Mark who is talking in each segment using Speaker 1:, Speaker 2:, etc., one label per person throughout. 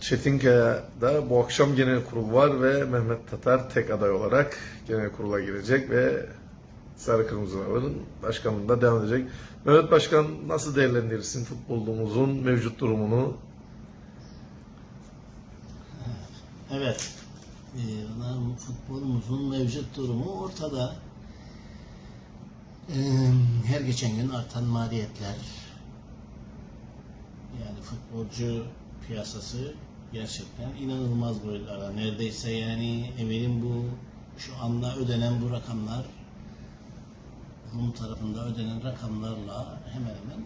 Speaker 1: Çetinkaya'da bu akşam genel kurul var ve Mehmet Tatar tek aday olarak genel kurula girecek ve Sarı Kırmızıların başkanlığında devam edecek. Mehmet Başkan nasıl değerlendirirsin futbolumuzun mevcut durumunu?
Speaker 2: Evet. Ona futbolumuzun mevcut durumu ortada. Ee, her geçen gün artan maliyetler. Yani futbolcu piyasası gerçekten inanılmaz boyutlarda. Neredeyse yani eminim bu şu anda ödenen bu rakamlar Rum tarafında ödenen rakamlarla hemen hemen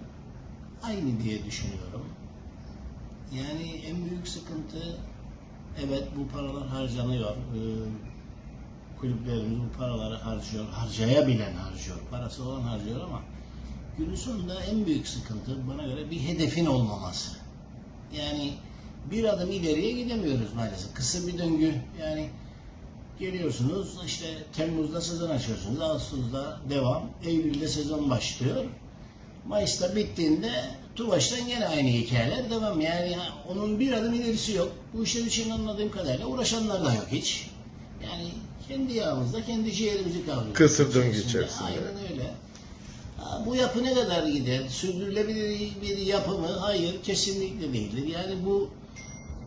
Speaker 2: aynı diye düşünüyorum. Yani en büyük sıkıntı evet bu paralar harcanıyor. Ee, kulüplerimiz bu paraları harcıyor. Harcayabilen harcıyor. Parası olan harcıyor ama günün sonunda en büyük sıkıntı bana göre bir hedefin olmaması. Yani bir adım ileriye gidemiyoruz maalesef. Kısa bir döngü. Yani geliyorsunuz işte Temmuz'da sezon açıyorsunuz. Ağustos'da devam. Eylül'de sezon başlıyor. Mayıs'ta bittiğinde Tuvaş'tan yine aynı hikayeler devam. Yani onun bir adım ilerisi yok. Bu işler için anladığım kadarıyla uğraşanlar da yok hiç. Yani kendi yağımızda kendi ciğerimizi kavuruyoruz.
Speaker 1: Kısır döngü içerisinde.
Speaker 2: Aynen öyle. Bu yapı ne kadar gider? Sürdürülebilir bir yapı mı? Hayır, kesinlikle değildir. Yani bu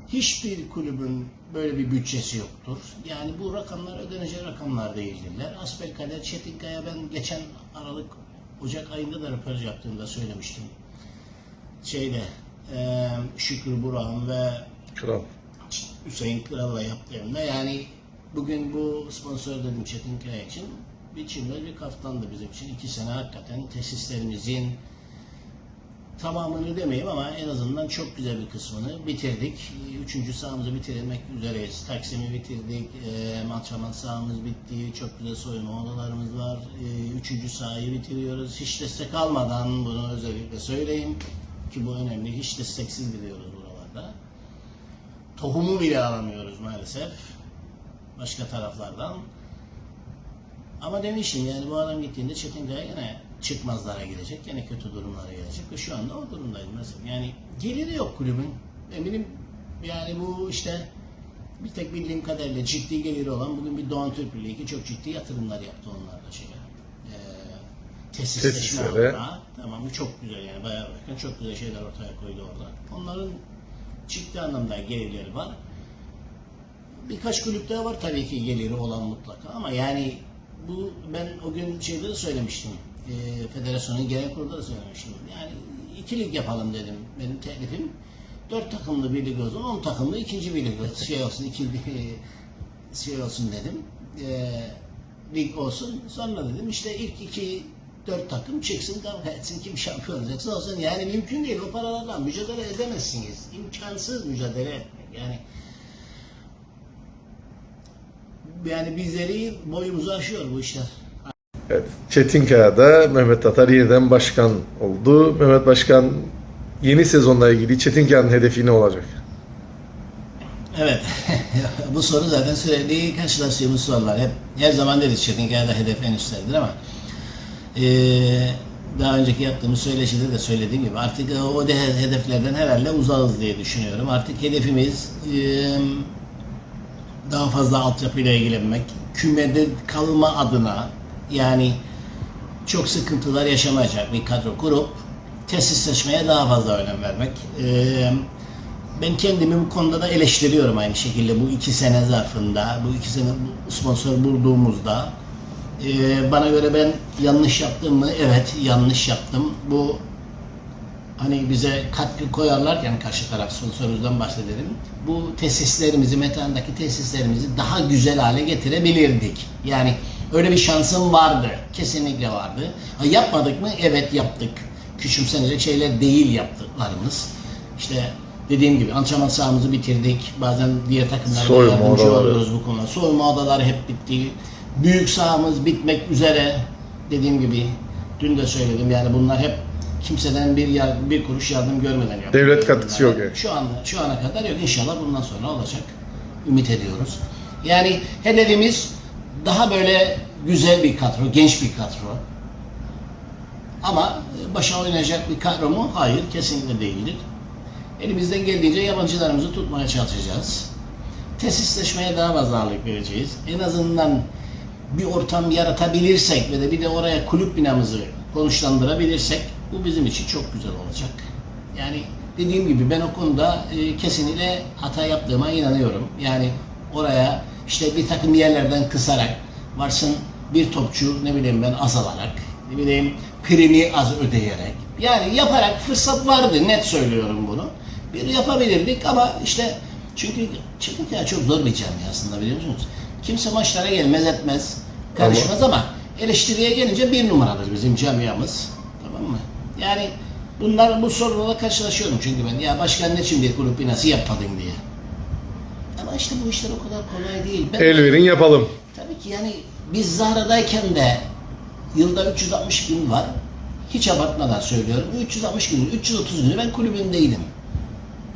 Speaker 2: hiçbir kulübün böyle bir bütçesi yoktur. Yani bu rakamlar ödenecek rakamlar değildirler. Asbelkader, Çetinkaya ben geçen Aralık Ocak ayında da röportaj yaptığımda söylemiştim. Şeyde eee Şükrü Burak'ın ve
Speaker 1: Kral.
Speaker 2: Hüseyin Kral'la yaptığımda yani bugün bu sponsor dedim Çetinkaya için biçimde bir kaftandı bizim için. iki sene hakikaten tesislerimizin tamamını demeyeyim ama en azından çok güzel bir kısmını bitirdik. Üçüncü sahamızı bitirmek üzereyiz. Taksim'i bitirdik. E, antrenman sahamız bitti. Çok güzel soyunma odalarımız var. E, üçüncü sahayı bitiriyoruz. Hiç destek almadan bunu özellikle söyleyeyim. Ki bu önemli. Hiç desteksiz gidiyoruz buralarda. Tohumu bile alamıyoruz maalesef. Başka taraflardan. Ama demişim yani bu adam gittiğinde Çetinkaya yine çıkmazlara girecek. Yine kötü durumlara gelecek ve şu anda o durumdayız mesela. Yani geliri yok kulübün. Eminim yani bu işte bir tek bildiğim kadarıyla ciddi geliri olan bugün bir Doğan Türk Birliği çok ciddi yatırımlar yaptı onlar da şeye. Ee, tesisleşme
Speaker 1: Tesislere.
Speaker 2: adına. Tamam bu çok güzel yani bayağı bakın çok güzel şeyler ortaya koydu orada. Onların ciddi anlamda gelirleri var. Birkaç kulüpte var tabii ki geliri olan mutlaka ama yani bu ben o gün şeyde de söylemiştim. E, federasyonun genel kurulunda da söylemiştim. Yani iki lig yapalım dedim. Benim teklifim dört takımlı bir lig olsun, on takımlı ikinci bir lig olsun. Şey olsun, iki şey olsun dedim. E, lig olsun. Sonra dedim işte ilk iki dört takım çıksın kavga etsin kim şampiyon olacaksa olsun. Yani mümkün değil o paralarla mücadele edemezsiniz. İmkansız mücadele etmek. Yani yani bizleri boyumuzu aşıyor bu işler.
Speaker 1: Evet, Çetinkaya'da Mehmet Tatar yeniden başkan oldu. Mehmet Başkan yeni sezonla ilgili Çetinkaya'nın hedefi ne olacak?
Speaker 2: Evet. bu soru zaten sürekli karşılaştığımız sorular. Hep her zaman deriz Çetinkaya'da hedef en üstlerdir ama eee, daha önceki yaptığımız söyleşide de söylediğim gibi artık o de- hedeflerden herhalde uzağız diye düşünüyorum. Artık hedefimiz eee, daha fazla altyapıyla ilgilenmek, kümede kalma adına yani çok sıkıntılar yaşamayacak bir kadro kurup tesisleşmeye daha fazla önem vermek. Ee, ben kendimi bu konuda da eleştiriyorum aynı şekilde bu iki sene zarfında, bu iki sene sponsor bulduğumuzda. Ee, bana göre ben yanlış yaptım mı? Evet yanlış yaptım. Bu hani bize katkı koyarlarken karşı taraf sponsorumuzdan bahsedelim. Bu tesislerimizi, Metehan'daki tesislerimizi daha güzel hale getirebilirdik. Yani öyle bir şansım vardı. Kesinlikle vardı. Ha, yapmadık mı? Evet yaptık. Küçümsenecek şeyler değil yaptıklarımız. İşte dediğim gibi antrenman sahamızı bitirdik. Bazen diğer takımlara yardımcı
Speaker 1: odaları.
Speaker 2: oluyoruz bu konuda. Soyunma odaları hep bitti. Büyük sahamız bitmek üzere. Dediğim gibi dün de söyledim yani bunlar hep kimseden bir yar- bir kuruş yardım görmeden yaptık.
Speaker 1: Devlet katkısı yok yani.
Speaker 2: Şu anda şu ana kadar yok. İnşallah bundan sonra olacak. Ümit ediyoruz. Yani hedefimiz daha böyle güzel bir kadro, genç bir kadro. Ama başa oynayacak bir kadro mu? Hayır, kesinlikle değildir. Elimizden geldiğince yabancılarımızı tutmaya çalışacağız. Tesisleşmeye daha fazla ağırlık vereceğiz. En azından bir ortam yaratabilirsek ve de bir de oraya kulüp binamızı konuşlandırabilirsek bu bizim için çok güzel olacak. Yani dediğim gibi ben o konuda e, kesinlikle hata yaptığıma inanıyorum. Yani oraya işte bir takım yerlerden kısarak varsın bir topçu ne bileyim ben azalarak ne bileyim primi az ödeyerek yani yaparak fırsat vardı net söylüyorum bunu. Bir yapabilirdik ama işte çünkü Çekirge çok zor bir camia aslında biliyor musunuz? Kimse maçlara gelmez etmez, karışmaz ama, eleştiriye gelince bir numaradır bizim camiamız. Tamam mı? Yani bunlar bu sorunla karşılaşıyorum çünkü ben ya başkan ne için bir kulüp binası yapmadın diye. Ama işte bu işler o kadar kolay değil. Ben,
Speaker 1: El verin yapalım.
Speaker 2: Tabii ki yani biz Zahra'dayken de yılda 360 gün var. Hiç abartmadan söylüyorum. 360 günün 330 günü ben kulübündeydim.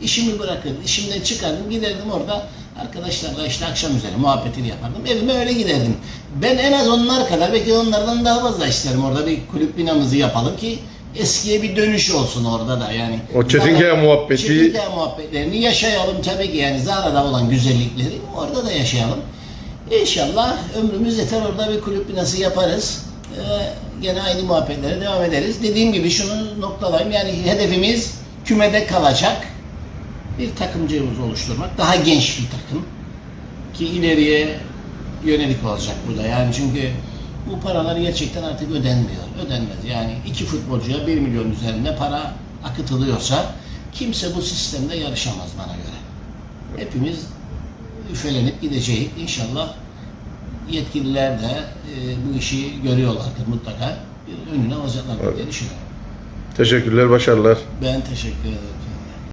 Speaker 2: İşimi bırakırdım, işimden çıkardım, giderdim orada arkadaşlarla işte akşam üzeri muhabbetini yapardım. Evime öyle giderdim. Ben en az onlar kadar, belki onlardan daha fazla isterim orada bir kulüp binamızı yapalım ki eskiye bir dönüş olsun orada da yani.
Speaker 1: O Çetinkaya muhabbeti-
Speaker 2: Çetinkaya muhabbetlerini yaşayalım tabii ki yani Zahra'da olan güzellikleri orada da yaşayalım. İnşallah ömrümüz yeter orada bir kulüp binası yaparız. Ee, gene aynı muhabbetlere devam ederiz. Dediğim gibi şunu noktalayayım yani hedefimiz kümede kalacak bir takımcığımız oluşturmak. Daha genç bir takım ki ileriye yönelik olacak bu da. Yani çünkü bu paralar gerçekten artık ödenmiyor. Ödenmez. Yani iki futbolcuya 1 milyon üzerinde para akıtılıyorsa kimse bu sistemde yarışamaz bana göre. Hepimiz üfelenip gideceğiz. İnşallah yetkililer de e, bu işi görüyorlardır mutlaka. Bir önüne alacaklardır diye düşünüyorum.
Speaker 1: Teşekkürler, başarılar.
Speaker 2: Ben teşekkür ederim.